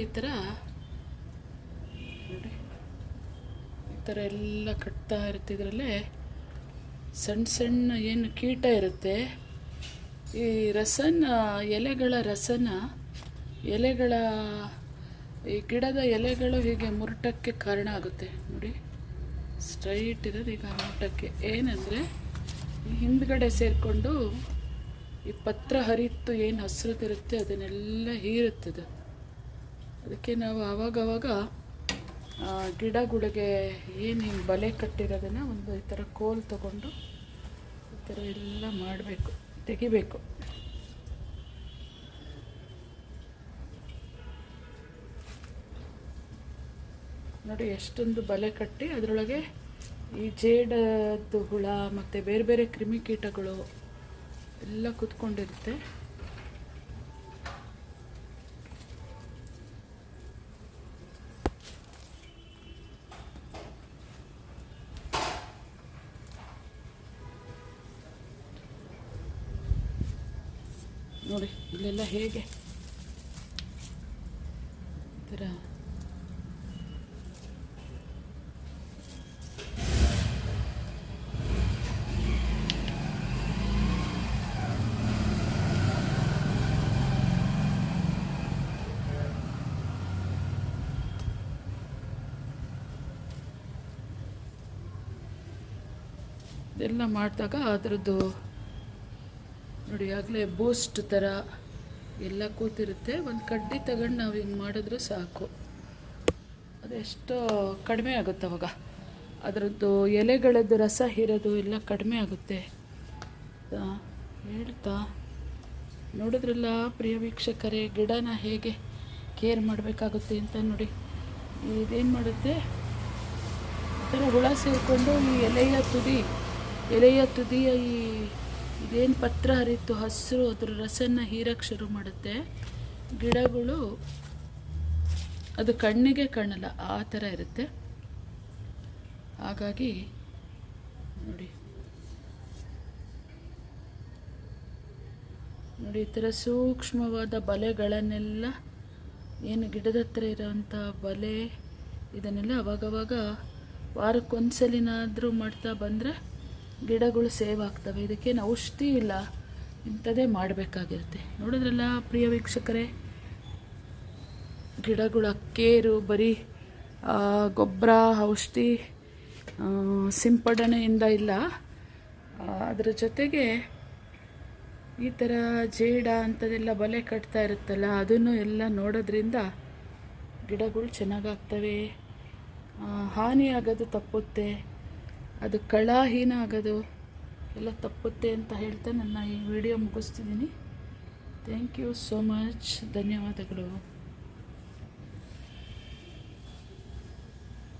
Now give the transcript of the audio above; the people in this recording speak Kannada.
ಈ ಥರ ನೋಡಿ, ಈ ಥರ ಎಲ್ಲ ಕಟ್ತಾ ಇರುತ್ತೆ ಸಣ್ಣ ಸಣ್ಣ ಏನು ಕೀಟ ಇರುತ್ತೆ. ಈ ರಸನ, ಎಲೆಗಳ ರಸನ, ಎಲೆಗಳ, ಈ ಗಿಡದ ಎಲೆಗಳು ಹೀಗೆ ಮುರುಟಕ್ಕೆ ಕಾರಣ ಆಗುತ್ತೆ. ನೋಡಿ, ಸ್ಟ್ರೈಟ್ ಇರೋದು ಈಗ ಮುರುಟಕ್ಕೆ. ಏನಂದರೆ ಹಿಂದ್ಗಡೆ ಸೇರಿಕೊಂಡು ಈ ಪತ್ರ ಹರಿತ್ತು, ಏನು ಹಸಿರುದಿರುತ್ತೆ ಅದನ್ನೆಲ್ಲ ಹೀರುತ್ತದೆ. ಅದಕ್ಕೆ ನಾವು ಆವಾಗವಾಗ ಗಿಡಗಳಿಗೆ ಏನು ಬಲೆ ಕಟ್ಟಿರೋದನ್ನು ಒಂದು ಈ ಥರ ಕೋಲ್ ತಗೊಂಡು ಈ ಥರ ಎಲ್ಲ ಮಾಡಬೇಕು, ತೆಗಿಬೇಕು. ನೋಡಿ, ಎಷ್ಟೊಂದು ಬಲೆ ಕಟ್ಟಿ ಅದರೊಳಗೆ ಈ ಜೇಡದ್ದು ಹುಳ ಮತ್ತು ಬೇರೆ ಬೇರೆ ಕ್ರಿಮಿಕೀಟಗಳು ಎಲ್ಲ ಕುತ್ಕೊಂಡಿರುತ್ತೆ. ನೋಡಿ ಇಲ್ಲೆಲ್ಲ ಹೇಗೆ? ಥರ ಇದೆಲ್ಲ ಮಾಡಿದಾಗ ಅದರದ್ದು ನೋಡಿ, ಆಗಲೇ ಬೂಸ್ಟ್ ಥರ ಎಲ್ಲ ಕೂತಿರುತ್ತೆ. ಒಂದು ಕಡ್ಡಿ ತಗೊಂಡು ನಾವು ಹಿಂಗೆ ಮಾಡಿದ್ರೆ ಸಾಕು. ಅದೆಷ್ಟೋ ಕಡಿಮೆ ಆಗುತ್ತೆ ಅವಾಗ. ಅದರದ್ದು ಎಲೆಗಳದ್ದು ರಸ ಹೀರೋದು ಎಲ್ಲ ಕಡಿಮೆ ಆಗುತ್ತೆ. ಹೇಳ್ತಾ. ನೋಡಿದ್ರಲ್ಲ ಪ್ರಿಯ ವೀಕ್ಷಕರೇ, ಗಿಡನ ಹೇಗೆ ಕೇರ್ ಮಾಡಬೇಕಾಗುತ್ತೆ ಅಂತ ನೋಡಿ. ಇದೇನು ಮಾಡುತ್ತೆ? ಈ ಥರ ಹುಳ ಸೇರಿಕೊಂಡು ಈ ಎಲೆಯ ತುದಿ, ಎಲೆಯ ತುದಿಯ ಈ ಇದೇನು ಪತ್ರ ಹರಿತು ಹಸಿರು, ಅದರ ರಸನ್ನ ಹೀರಕ್ಕೆ ಶುರು ಮಾಡುತ್ತೆ. ಗಿಡಗಳು ಅದು ಕಣ್ಣಿಗೆ ಕಾಣಲ್ಲ, ಆ ಥರ ಇರುತ್ತೆ. ಹಾಗಾಗಿ ನೋಡಿ. ನೋಡಿ, ಈ ಥರ ಸೂಕ್ಷ್ಮವಾದ ಬಲೆಗಳನ್ನೆಲ್ಲ ಏನು ಗಿಡದ ಹತ್ರ ಇರೋವಂಥ ಬಲೆ ಇದನ್ನೆಲ್ಲ ಅವಾಗವಾಗ ವಾರಕ್ಕೊಂದ್ಸಲಿನಾದರೂ ಮಾಡ್ತಾ ಬಂದರೆ ಗಿಡಗಳು ಸೇವ್ ಆಗ್ತವೆ. ಇದಕ್ಕೇನು ಔಷಧಿ ಇಲ್ಲ. ಇಂಥದ್ದೇ ಮಾಡಬೇಕಾಗಿರುತ್ತೆ. ನೋಡಿದ್ರಲ್ಲ ಪ್ರಿಯ ವೀಕ್ಷಕರೇ? ಗಿಡಗಳು ಕೇರು ಬರೀ ಗೊಬ್ಬರ, ಔಷಧಿ ಸಿಂಪಡಣೆಯಿಂದ ಇಲ್ಲ. ಅದರ ಜೊತೆಗೆ ಈ ಥರ ಜೇಡ ಅಂಥದ್ದೆಲ್ಲ ಬಲೆ ಕಟ್ತಾ ಇರುತ್ತಲ್ಲ, ಅದನ್ನು ಎಲ್ಲ ನೋಡೋದ್ರಿಂದ ಗಿಡಗಳು ಚೆನ್ನಾಗಾಗ್ತವೆ ಹಾನಿಯಾಗೋದು ತಪ್ಪುತ್ತೆ. ಅದು ಕಳಾಹೀನ ಆಗೋದು ಎಲ್ಲ ತಪ್ಪುತ್ತೆ ಅಂತ ಹೇಳ್ತಾ ನನ್ನ ಈ ವಿಡಿಯೋ ಮುಗಿಸ್ತಿದ್ದೀನಿ. ಥ್ಯಾಂಕ್ ಯು ಸೋ ಮಚ್ ಧನ್ಯವಾದಗಳು.